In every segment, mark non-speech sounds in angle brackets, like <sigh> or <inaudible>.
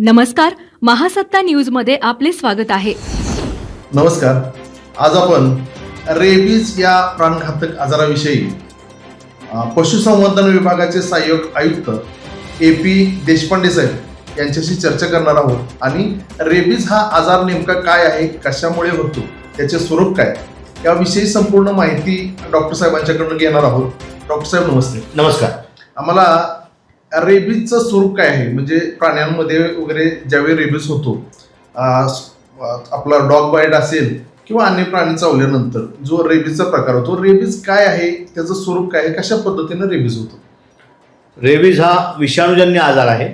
नमस्कार महासत्ता न्यूजमध्ये आपले स्वागत आहे. नमस्कार आज आपण रेबीज या प्राणघातक आजाराविषयी पशुसंवर्धन विभागाचे सहाय्यक आयुक्त ए पी देशपांडे साहेब यांच्याशी चर्चा करणार आहोत. आणि रेबीज हा आजार नेमका काय आहे कशामुळे होतो त्याचे स्वरूप काय याविषयी संपूर्ण माहिती डॉक्टर साहेबांच्याकडून घेणार आहोत. डॉक्टर साहेब नमस्ते. नमस्कार. आम्हाला रेबीजचं स्वरूप काय आहे? म्हणजे प्राण्यांमध्ये वगैरे ज्यावेळी रेबीज होतो आपला डॉग बाईट असेल किंवा अन्य प्राणी चावल्यानंतर जो रेबीजचा प्रकार होतो रेबीज काय आहे? त्याचं स्वरूप काय आहे? कशा पद्धतीनं रेबीज होतो? रेबीज हा विषाणूजन्य आजार आहे.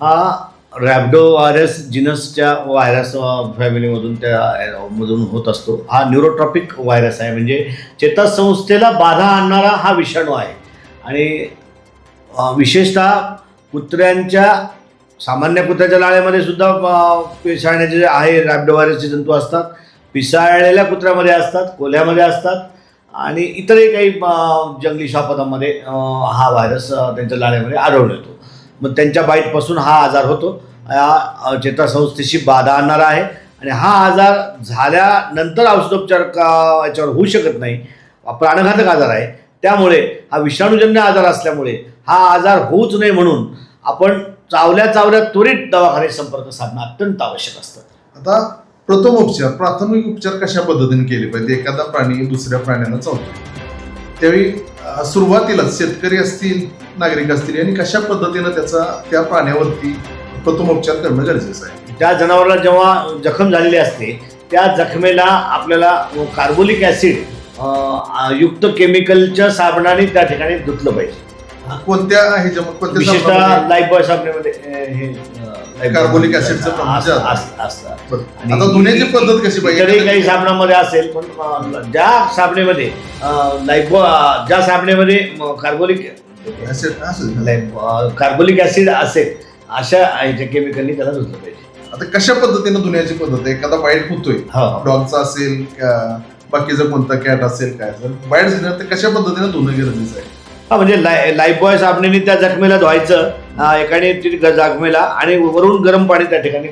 हा रॅबडो व्हायरस जिनसच्या व्हायरस फॅमिलीमधून त्या मधून होत असतो. हा न्यूरोट्रॉपिक व्हायरस आहे. म्हणजे चेतासंस्थेला बाधा आणणारा हा विषाणू आहे. आणि विशेषतः कुत्र्यांच्या सामान्य कुत्र्याच्या लाळेमध्ये सुद्धा पिसाळण्याचे जे आहे रॅबडोव्हायरसचे जंतू असतात. पिसाळलेल्या कुत्र्यामध्ये असतात कोल्ह्यामध्ये असतात आणि इतरही काही जंगली श्वापदामध्ये हा व्हायरस त्यांच्या लाळेमध्ये आढळून येतो. मग त्यांच्या बाईटपासून हा आजार होतो. या चेतासंस्थेशी बाधा आणणारा आहे आणि हा आजार झाल्यानंतर औषधोपचार का याच्यावर होऊ शकत नाही प्राणघातक आजार आहे. त्यामुळे हा विषाणूजन्य आजार असल्यामुळे हा आजार होऊच नये म्हणून आपण चावल्या चावल्या त्वरित दवाखाने संपर्क साधणं अत्यंत आवश्यक असतं. आता प्रथम उपचार प्राथमिक उपचार कशा पद्धतीने केले पाहिजे? एखादा प्राणी दुसऱ्या प्राण्याला चावतो. त्यावेळी अं, सुरुवातीलाच शेतकरी असतील नागरिक असतील यांनी कशा पद्धतीनं त्याचा त्या प्राण्यावरती प्रथम उपचार करणं गरजेचं आहे? त्या जनावराला जेव्हा जखम झालेली असते त्या जखमेला आपल्याला कार्बोलिक ॲसिड युक्त केमिकलच्या साबणाने त्या ठिकाणी धुतलं पाहिजे. कोणत्या ह्याच्या कोणत्या विशेषतः साबणामध्ये? लाईफ बॉय साबणामध्ये अं, हे अं, कार्बोलिक ॲसिडचं प्रमाण जास्त. असतं बरं. आता धुण्याची पद्धत कशी पाहिजे इतरही काही साबणामध्ये असेल पण अं, ज्या साबणेमध्ये लाईफ ज्या साबणेमध्ये कार्बोलिक Acid- असं. लाईफ कार्बोलिक ॲसिड असेल अशा ह्याच्या केमिकलनी त्याला धुतलं पाहिजे आता कशा पद्धतीनं धुण्याची पद्धत आहे एखादा बाईट होतोय हो डॉगचा असेल का बाकीचा कोणता कॅट असेल काय असेल बाईट झालं तर कशा पद्धतीनं धुणं गरजेचं आहे हा म्हणजे लाय लाईफ बॉय साबणेने त्या जखमेला धुवायचं एकाने ती जखमेला आणि वरून गरम पाणी त्या ठिकाणी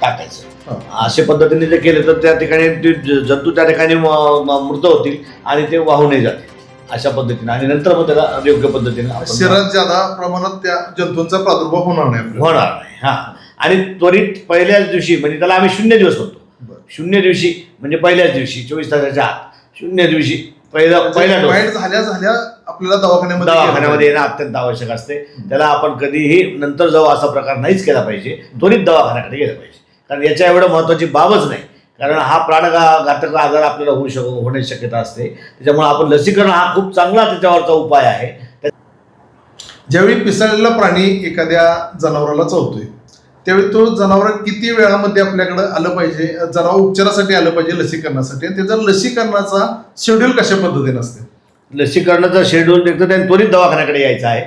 टाकायचं. अशा पद्धतीने जर केलं तर त्या ठिकाणी ते जंतू त्या ठिकाणी मृत होतील आणि ते वाहूनही जातील. अशा पद्धतीने. आणि नंतर मग त्याला योग्य पद्धतीने शरीरात ज्यादा प्रमाणात त्या जंतूंचा प्रादुर्भाव होणार नाही. होणार नाही हा. आणि त्वरित पहिल्याच दिवशी म्हणजे त्याला आम्ही शून्य दिवस बरं. शून्य दिवशी म्हणजे पहिल्याच दिवशी चोवीस तासाच्या आत. शून्य दिवशी पहिला पहिला डोस. बाईट झाल्या झाल्या आपल्याला दवाखान्यामध्ये दवाखान्यामध्ये येणं अत्यंत आवश्यक असते. त्याला आपण कधीही नंतर जाऊ असा प्रकार नाहीच केला पाहिजे. त्वरित दवाखान्याकडे गेलं पाहिजे. कारण याच्या एवढं महत्वाची बाबच नाही. कारण हा प्राणघा घातक आजार आपल्याला होऊ शक होण्याची शक्यता असते. त्याच्यामुळे आपण लसीकरण हा खूप चांगला त्याच्यावरचा उपाय आहे. ज्यावेळी पिसाळलेला प्राणी एखाद्या जनावराला चावतोय त्यावेळी तो जनावर किती वेळामध्ये आपल्याकडे आलं पाहिजे? जनावर उपचारासाठी आलं पाहिजे लसीकरणासाठी? त्याचा लसीकरणाचा शेड्यूल कशा पद्धतीने असते? लसीकरणाचा शेड्यूल एक त्यांनी त्वरित दवाखान्याकडे यायचं आहे.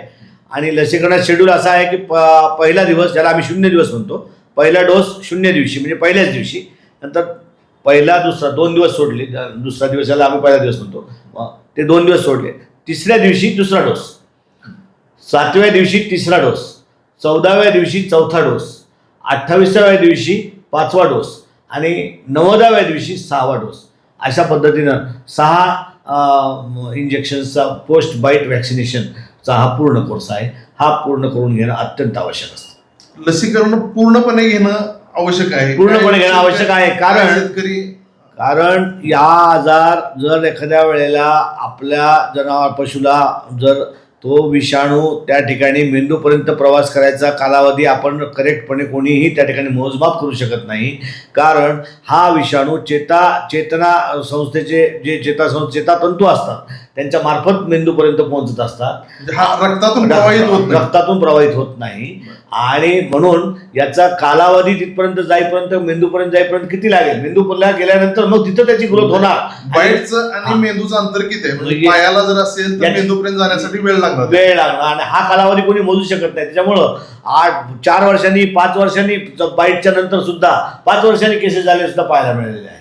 आणि लसीकरणाचा शेड्यूल असा आहे की प पहिला दिवस ज्याला आम्ही शून्य दिवस म्हणतो पहिला डोस शून्य दिवशी म्हणजे पहिल्याच दिवशी. नंतर पहिला दुसरा दोन दिवस सोडले दुसरा दिवस ज्याला आम्ही पहिला दिवस म्हणतो ते दोन दिवस सोडले. तिसऱ्या दिवशी दुसरा डोस सातव्या दिवशी तिसरा डोस चौदाव्या दिवशी चौथा डोस अठ्ठावीसाव्या दिवशी पाचवा डोस आणि नव्वदाव्या दिवशी सहावा डोस अशा पद्धतीनं सहा इंजेक्शन्सचा पोस्ट बाईट वॅक्सिनेशनचा हा पूर्ण कोर्स आहे. हा पूर्ण करून घेणं अत्यंत आवश्यक असतं. लसीकरण पूर्णपणे घेणं आवश्यक आहे. पूर्णपणे घेणं आवश्यक आहे, कारण- शेतकरी कारण या आजार जर एखाद्या वेळेला आपल्या जनावर पशुला जर तो विषाणू त्या ठिकाणी मेंदूपर्यंत प्रवास करायचा कालावधी आपण करेक्टपणे कोणीही त्या ठिकाणी मोजमाप करू शकत नाही. कारण हा विषाणू चेता चेतना संस्थेचे जे चेता संस्थे चेतातंतू असतात त्यांच्या मार्फत मेंदूपर्यंत पोहोचत असतात. म्हणजे हा रक्तातून प्रवाहित होत रक्तातून प्रवाहित होत नाही. आणि म्हणून याचा कालावधी तिथपर्यंत जाईपर्यंत मेंदूपर्यंत जाईपर्यंत किती लागेल? मेंदूला गेल्यानंतर मग तिथं त्याची ग्रोथ होणार. आणि बाईटचं आणि मेंदूचं अंतर किती आहे? म्हणजे म्हणजे- पायाला जर असेल तर मेंदूपर्यंत जाण्यासाठी वेळ लागणार. वेळ लागणार. आणि हा कालावधी कोणी मोजू शकत नाही. त्याच्यामुळं आठ चार वर्षांनी पाच वर्षांनी बाईटच्या नंतर सुद्धा पाच वर्षांनी केसेस झाले सुद्धा पाहायला मिळालेले आहेत.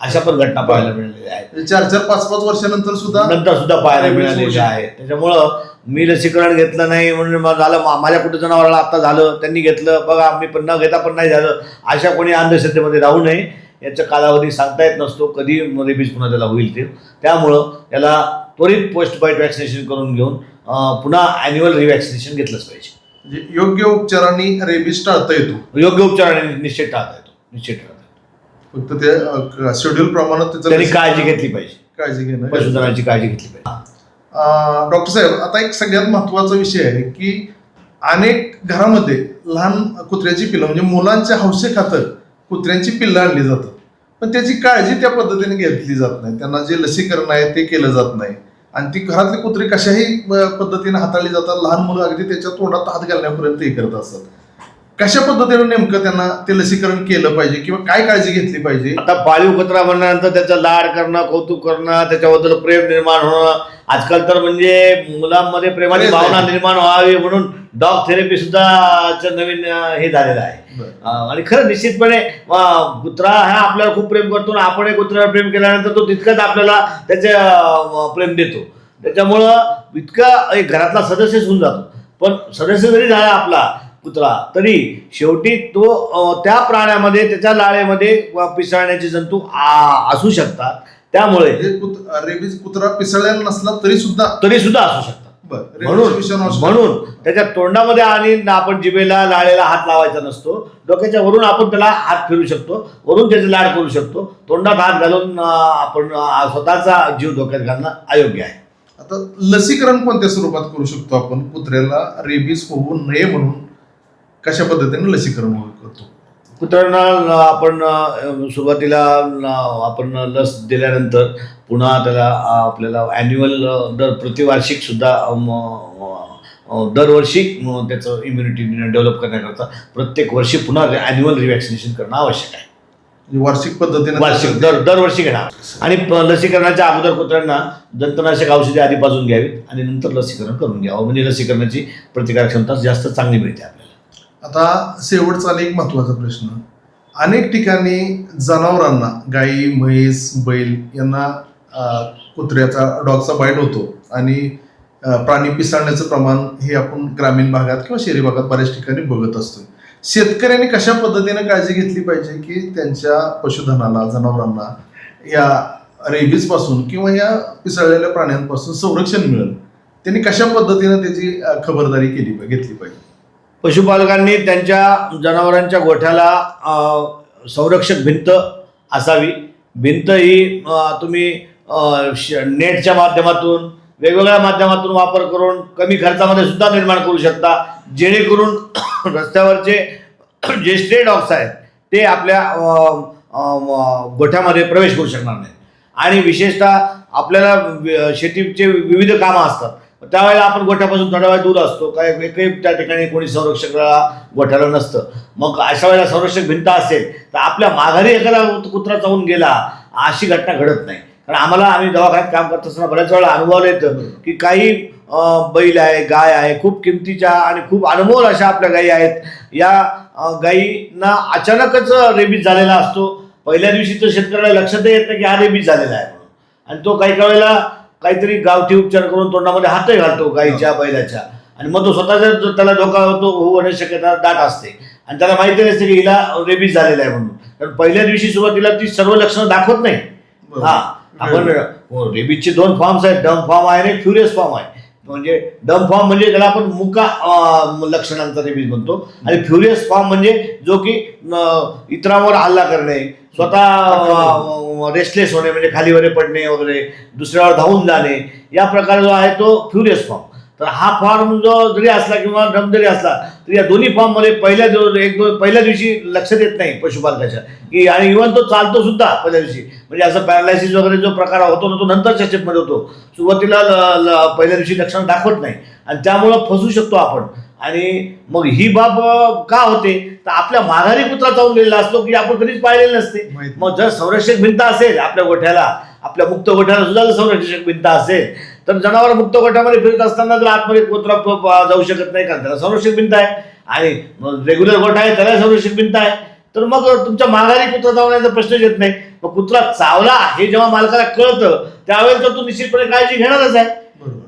अशा पण घटना पाहायला मिळालेल्या आहेत. म्हणजे चार चार पाच पाच वर्षानंतर सुद्धा नंतर सुद्धा पाहायला Rabies होऊ मिळालेले शकतो. आहे त्याच्यामुळं मी लसीकरण घेतलं नाही म्हणून मग झालं माझ्या कुठं जनावराला आता झालं त्यांनी घेतलं. बघा मी पण न घेता पण नाही झालं. अशा कोणी अंधश्रद्धेमध्ये राहू नये याचा कालावधी सांगता येत नसतो. कधी रेबीज पुन्हा त्याला होईल ते. त्यामुळं त्याला त्वरित पोस्ट बाईट वॅक्सिनेशन करून घेऊन पुन्हा अॅन्युअल रिवॅक्सिनेशन घेतलंच पाहिजे. म्हणजे योग्य उपचारांनी रेबीज टाळता येतो. योग्य उपचाराने निश्चित टाळता येतो. निश्चित टाळता येतो. फक्त ते शेड्यूल प्रमाणे त्याचं त्यांनी काळजी घेतली पाहिजे. काळजी घेणं. पशुधनाची काळजी घेतली पाहिजे. डॉक्टर साहेब आता एक सगळ्यात महत्त्वाचा विषय आहे की अनेक घरामध्ये लहान कुत्र्याची पिल्लं म्हणजे मुलांच्या हौसे खातर कुत्र्यांची पिल्लं आणली जातात. पण त्याची काळजी त्या पद्धतीने घेतली जात नाही. त्यांना जे लसीकरण आहे ते केलं जात नाही. आणि ती घरातली कुत्री कशाही पद्धतीने हाताळली जातात. लहान मुलं अगदी त्याच्या तोंडात हात घालण्यापर्यंत हे करत असतात. कशा पद्धतीने नेमकं त्यांना ते लसीकरण केलं पाहिजे किंवा काय काळजी घेतली पाहिजे आता पाळीव कुत्रा म्हणल्यानंतर त्याचं लाड करणं कौतुक करणं त्याच्याबद्दल प्रेम निर्माण होणं आजकाल तर म्हणजे मुलांमध्ये प्रेमाची भावना आहे. निर्माण व्हावी म्हणून डॉग थेरपी सुद्धा चं नवीन अं, हे झालेलं आहे बरं. अं, आणि खरं निश्चितपणे अं, कुत्रा हा आपल्याला खूप प्रेम करतो आणि आपण कुत्र्याला प्रेम केल्यानंतर तो तितकाच आपल्याला त्याचे अं, प्रेम देतो त्याच्यामुळं इतका एक घरातला सदस्यच होऊन जातो पण सदस्य जरी झाला आपला कुत्रा. तरी शेवटी तो त्या प्राण्यामध्ये त्याच्या लाळेमध्ये पिसाळण्याचे जंतू असू शकतात. त्यामुळे रेबीज कुत्रा पिसळलेला नसला तरी सुद्धा तरी सुद्धा असू शकतात. म्हणून म्हणून त्याच्या तोंडामध्ये आणि आपण जिभेला लाळेला हात लावायचा नसतो. डोक्याच्या वरून आपण त्याला हात फिरू शकतो. वरून त्याचे लाड करू शकतो. तोंडात हात घालून आपण स्वतःचा जीव धोक्यात घालणं अयोग्य आहे. आता लसीकरण कोणत्या स्वरूपात करू शकतो आपण? कुत्र्याला रेबीज होऊ नये म्हणून. कशा पद्धतीने लसीकरण करतो कुत्र्यांना आपण सुरुवातीला आपण लस दिल्यानंतर पुन्हा त्याला आपल्याला ॲन्युअल दर प्रतिवार्षिक सुद्धा अं, अं, दरवर्षी त्याचं इम्युनिटी डेव्हलप करण्याकरता प्रत्येक वर्षी पुन्हा ॲन्युअल रिवॅक्सिनेशन करणं आवश्यक आहे. म्हणजे वार्षिक पद्धतीने वार्षिक दर दरवर्षी घेणार आणि लसीकरणाच्या अगोदर कुत्र्यांना जंतुनाशक औषधे आधी पाजून घ्यावीत आणि नंतर लसीकरण करून घ्यावं. म्हणजे लसीकरणाची प्रतिकार क्षमता जास्त चांगली मिळते आपल्याला. आता शेवटचा एक महत्त्वाचा प्रश्न. अनेक ठिकाणी जनावरांना गाई म्हैस बैल यांना कुत्र्याचा डॉगचा बाईट होतो. आणि प्राणी पिसाळण्याचं प्रमाण हे आपण ग्रामीण भागात किंवा शहरी भागात बऱ्याच ठिकाणी बघत असतो. शेतकऱ्यांनी कशा पद्धतीने काळजी घेतली पाहिजे की त्यांच्या पशुधनाला जनावरांना या रेबीजपासून किंवा या पिसळलेल्या प्राण्यांपासून संरक्षण मिळेल? त्यांनी कशा पद्धतीने त्याची खबरदारी केली घेतली पाहिजे? पशुपालकांनी त्यांच्या जनावरांच्या गोठ्याला संरक्षक भिंत असावी. भिंत ही तुम्ही श- नेटच्या माध्यमातून वेगवेगळ्या माध्यमातून वापर करून कमी खर्चामध्ये सुद्धा निर्माण करू शकता. जेणेकरून <coughs> रस्त्यावरचे जे स्ट्रे डॉग्स आहेत ते आपल्या गोठ्यामध्ये प्रवेश करू शकणार नाही आणि विशेषतः आपल्याला शेतीचे विविध कामं असतात. त्यावेळेला आपण गोठ्यापासून थोडा वेळ दूर असतो. काय एकही त्या ठिकाणी कोणी संरक्षक गोठ्याला नसतं. मग अशा वेळेला संरक्षक भिंत असेल तर आपल्या माघारी एखादा कुत्रा चावून गेला अशी घटना घडत नाही. कारण आम्हाला आम्ही दवाखान्यात काम करत असताना बऱ्याच वेळा अनुभवलं येतं की काही बैल आहे गाय आहे खूप किमतीच्या आणि खूप अनमोल अशा आपल्या गायी आहेत. या गायींना अचानकच रेबीज झालेला असतो. पहिल्या दिवशी तर शेतकऱ्याला लक्षात येत नाही की हा रेबीज झालेला आहे म्हणून. आणि तो काही काही वेळेला काहीतरी गावठी उपचार करून तोंडामध्ये हातही घालतो गाईच्या बैलाच्या. आणि मग तो स्वतःचा त्याला धोका होतो होऊ होण्याची शक्यता दाट असते. आणि त्याला माहिती नसते की हिला रेबीज झालेला आहे म्हणून. कारण पहिल्या दिवशी सुरुवातीला ती सर्व लक्षणं दाखवत नाही. हा आपण हो, रेबीजचे दोन फॉर्म्स आहेत. डम फॉर्म आहे आणि फ्युरियस फॉर्म आहे. म्हणजे डम फॉर्म म्हणजे त्याला आपण मुका लक्षणांचा रेबीज म्हणतो. आणि फ्युरियस फॉर्म म्हणजे जो की इतरांवर हल्ला करणे स्वतः रेस्टलेस होणे म्हणजे खालीवरे पडणे वगैरे दुसऱ्यावर धावून जाणे या प्रकार जो आहे तो फ्युरियस फॉर्म. तर हा फॉर्म जो जरी असला किंवा डम जरी असला तर या दोन्ही फॉर्ममध्ये पहिल्या दिवस एक दोन पहिल्या दिवशी लक्षात येत नाही पशुपालकाच्या. की आणि इव्हन तो चालतो सुद्धा पहिल्या दिवशी. म्हणजे असं पॅरालायसिस वगैरे जो प्रकार होतो ना तो नंतरच्या स्टेपमध्ये होतो. सुरुवातीला पहिल्या दिवशी लक्षण दाखवत नाही. आणि त्यामुळं फसू शकतो आपण. आणि मग ही बाब का होते? तर आपल्या माघारी कुत्रा चावून गेलेला असतो की आपण कधीच पाहिलेलं नसते. मग जर संरक्षक भिंत असेल आपल्या गोठ्याला आपल्या मुक्त गोठ्याला सुद्धा जर संरक्षक भिंत असेल तर जनावर मुक्त गोठ्यामध्ये फिरत असताना जर आतमध्ये कुत्रा जाऊ शकत नाही कारण त्याला संरक्षक भिंत आहे. आणि रेग्युलर गोठा आहे त्याला संरक्षक भिंत आहे. तर मग तुमच्या माघारी कुत्रा चावण्याचा प्रश्नच येत नाही. मग कुत्रा चावला हे जेव्हा मालकाला कळतं त्यावेळेस तर तू निश्चितपणे काळजी घेणारच आहे.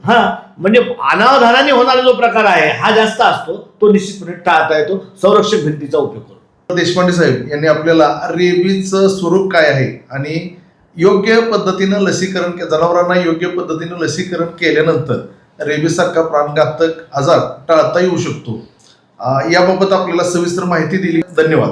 हा म्हणजे अनावधानाने होणारा जो प्रकार आहे हा जास्त असतो. तो निश्चितपणे टाळता येतो. संरक्षक भिंतीचा उपयोग करून. देशपांडे साहेब यांनी आपल्याला रेबीजचं स्वरूप काय आहे? आणि योग्य पद्धतीनं लसीकरण के- जनावरांना योग्य पद्धतीनं लसीकरण केल्यानंतर रेबीसारखा प्राणघातक आजार टाळता येऊ शकतो. याबाबत आपल्याला सविस्तर माहिती दिली. धन्यवाद.